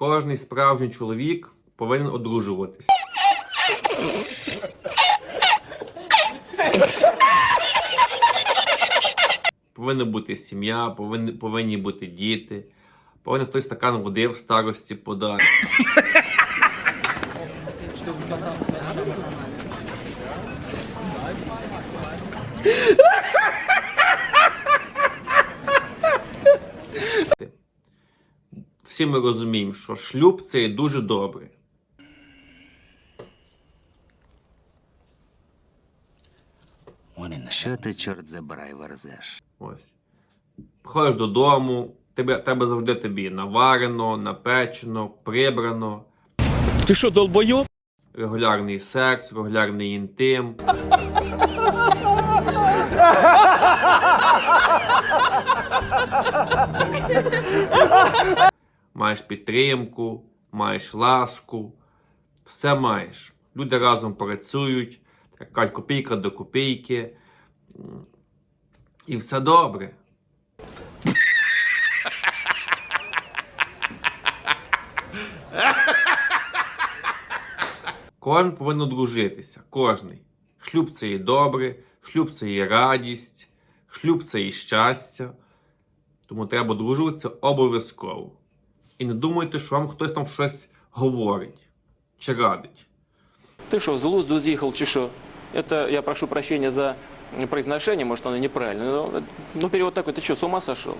Кожний справжній чоловік повинен одружуватися. Повинна бути сім'я, повинні, повинні бути діти, повинен хтось стакан води в старості подати. Всі ми розуміємо, що шлюб це є дуже добре. Що ти, чорт забирай, верзеш? Ось. Приходиш додому, тебе, тебе завжди тобі наварено, напечено, прибрано, Ти що, долбойоб? регулярний секс, регулярний інтим. Маєш підтримку, маєш ласку, все маєш. Люди разом працюють, кажуть, копійка до копійки. І все добре. Кожен повинен одружитися. Кожний. Шлюб це і добре, шлюб це і радість, шлюб це і щастя. Тому треба одружуватися обов'язково. І не думайте, що вам хтось там щось говорить чи радить. Ты что, с глузду з'їхав чи що? Это я прошу прощения за произношение, может, оно неправильно. Но, ну, перевод такой, ты что, с ума сошел?